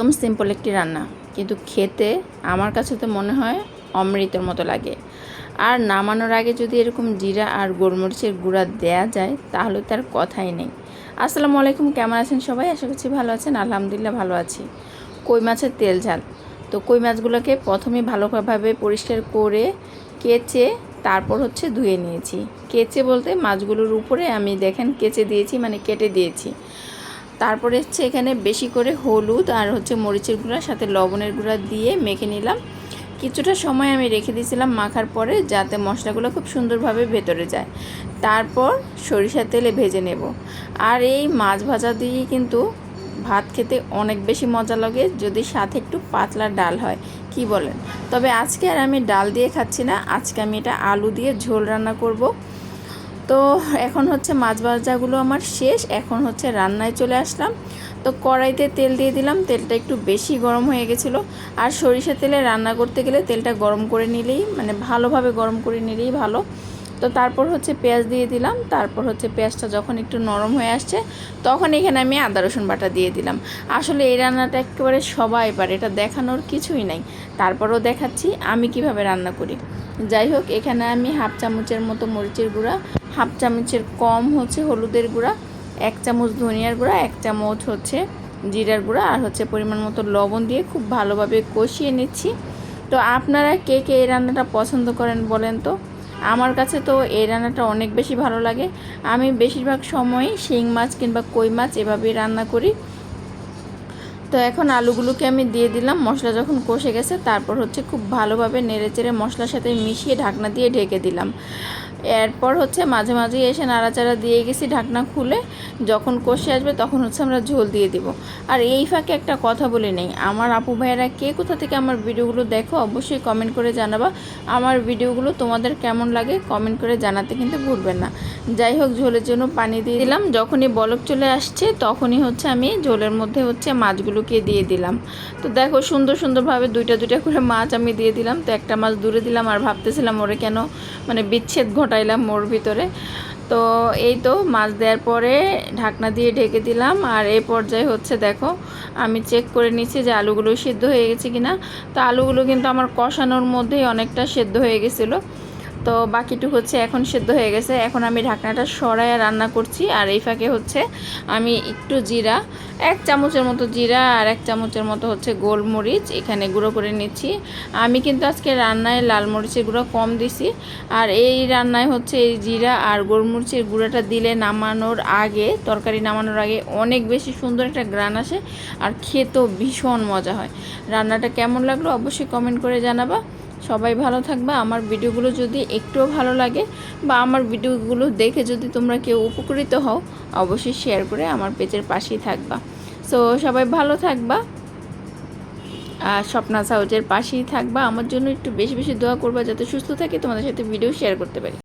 একদম সিম্পল একটি রান্না। কিন্তু খেতে আমার কাছে তো মনে হয় অমৃতের মতো লাগে। আর নামানোর আগে যদি এরকম জিরা আর গোলমরিচের গুঁড়া দেয়া যায়, তাহলে তার কথাই নেই। আসসালামু আলাইকুম, কেমন আছেন সবাই? আশা করছি ভালো আছেন, আলহামদুলিল্লাহ ভালো আছি। কই মাছের তেল ঝাল। তো কই মাছগুলোকে প্রথমে ভালোভাবে পরিষ্কার করে কেচে, তারপর হচ্ছে ধুয়ে নিয়েছি। কেচে বলতে মাছগুলোর উপরে আমি দেখেন কেচে দিয়েছি মানে কেটে দিয়েছি। তারপরে হচ্ছে এখানে বেশি করে হলুদ আর হচ্ছে মরিচের গুঁড়া, সাথে লবণের গুঁড়া দিয়ে মেখে নিলাম। কিছুটা সময় আমি রেখে দিয়েছিলাম মাখার পরে, যাতে মশলাগুলো খুব সুন্দরভাবে ভেতরে যায়। তারপর সরিষার তেলে ভেজে নেব। আর এই মাছ ভাজা দিয়ে কিন্তু ভাত খেতে অনেক বেশি মজা লাগে, যদি সাথে একটু পাতলা ডাল হয়। কি বলেন? তবে আজকে আর আমি ডাল দিয়ে খাচ্ছি না, আজকে আমি এটা আলু দিয়ে ঝোল রান্না করব। তো এখন হচ্ছে মাছ ভাজাগুলো আমার শেষ, এখন হচ্ছে রান্নায় চলে আসলাম। তো কড়াইতে তেল দিয়ে দিলাম, তেলটা একটু বেশি গরম হয়ে গেছিল। আর সরিষা তেলে রান্না করতে গেলে তেলটা গরম করে নিলেই মানে ভালোভাবে গরম করে নিলেই ভালো। তো তারপর হচ্ছে পেঁয়াজ দিয়ে দিলাম, তারপর হচ্ছে পেঁয়াজটা যখন একটু নরম হয়ে আসছে, তখন এখানে আমি আদা, রসুন বাটা দিয়ে দিলাম। আসলে এই রান্নাটা একেবারে সবাই পারে, এটা দেখানোর কিছুই নাই। তারপরও দেখাচ্ছি আমি কীভাবে রান্না করি। যাই হোক, এখানে আমি হাফ চামচের মতো মরিচের গুঁড়া হাফ চামচের কম হচ্ছে হলুদের গুঁড়া, এক চামচ ধনিয়ার গুঁড়া, এক চামচ হচ্ছে জিরার গুঁড়া আর হচ্ছে পরিমাণ মতো লবণ দিয়ে খুব ভালোভাবে কষিয়ে নিচ্ছি। তো আপনারা কে কে এই রান্নাটা পছন্দ করেন বলেন তো? আমার কাছে তো এই রান্নাটা অনেক বেশি ভালো লাগে। আমি বেশিরভাগ সময় শিং মাছ কিংবা কই মাছ এভাবেই রান্না করি। তো এখন আলুগুলোকে আমি দিয়ে দিলাম, মশলা যখন কষে গেছে, তারপর হচ্ছে খুব ভালোভাবে নেড়ে চেড়ে মশলার সাথে মিশিয়ে ঢাকনা দিয়ে ঢেকে দিলাম। এরপর হচ্ছে মাঝে মাঝে এসে নাড়াচাড়া দিয়ে গেছি ঢাকনা খুলে। যখন কষে আসবে তখন হচ্ছে আমরা ঝোল দিয়ে দিব। আর এই ফাঁকে একটা কথা বলে নেই, আমার আপু ভাইয়েরা কে কোথা থেকে আমার ভিডিওগুলো দেখো অবশ্যই কমেন্ট করে জানাবা। আমার ভিডিওগুলো তোমাদের কেমন লাগে কমেন্ট করে জানাতে কিন্তু ভুলবেন না। যাই হোক, ঝোলের জন্য পানি দিয়ে দিলাম। যখনই বলক চলে আসছে তখনই হচ্ছে আমি ঝোলের মধ্যে হচ্ছে মাছগুলোকে দিয়ে দিলাম। তো দেখো সুন্দর সুন্দরভাবে দুইটা দুইটা করে মাছ আমি দিয়ে দিলাম। তো একটা মাছ দূরে দিলাম আর ভাবতেছিলাম ওরে কেন মানে বিচ্ছেদ ঘটাইলাম মোর ভিতরে। তো এই তো মাছ দেওয়ার পরে ঢাকনা দিয়ে ঢেকে দিলাম। আর এই পর্যায়ে হচ্ছে দেখো, আমি চেক করে নিচ্ছি যে আলুগুলো সিদ্ধ হয়ে গেছে কিনা। তো আলুগুলো কিন্তু আমার কষানোর মধ্যেই অনেকটা সেদ্ধ হয়ে গেছিল। তো বাকিটুকু হচ্ছে এখন সেদ্ধ হয়ে গেছে। এখন আমি ঢাকনাটা সরাইয়া রান্না করছি। আর এই ফাঁকে হচ্ছে আমি একটু জিরা, এক চামচের মতো জিরা আর এক চামচের মতো হচ্ছে গোলমরিচ এখানে গুঁড়ো করে নিচ্ছি। আমি কিন্তু আজকে রান্নায় লাল মরিচের গুঁড়ো কম দিছি। আর এই রান্নায় হচ্ছে এই জিরা আর গোলমরিচের গুঁড়োটা দিলে নামানোর আগে, তরকারি নামানোর আগে অনেক বেশি সুন্দর একটা গ্রান আসে আর খেতেও ভীষণ মজা হয়। রান্নাটা কেমন লাগল অবশ্যই কমেন্ট করে জানাবা। সবাই ভালো থাকবে। আমার ভিডিওগুলো যদি একটুও ভালো লাগে বা আমার ভিডিওগুলো দেখে যদি তোমরা কেউ উপকৃত হও, অবশ্যই শেয়ার করে আমার পেজের পাশেই থাকবা। সো সবাই ভালো থাকবা আর স্বপ্না সাউজের পাশেই থাকবা। আমার জন্য একটু বেশি বেশি দোয়া করবা যাতে সুস্থ থাকে, তোমাদের সাথে ভিডিও শেয়ার করতে পারি।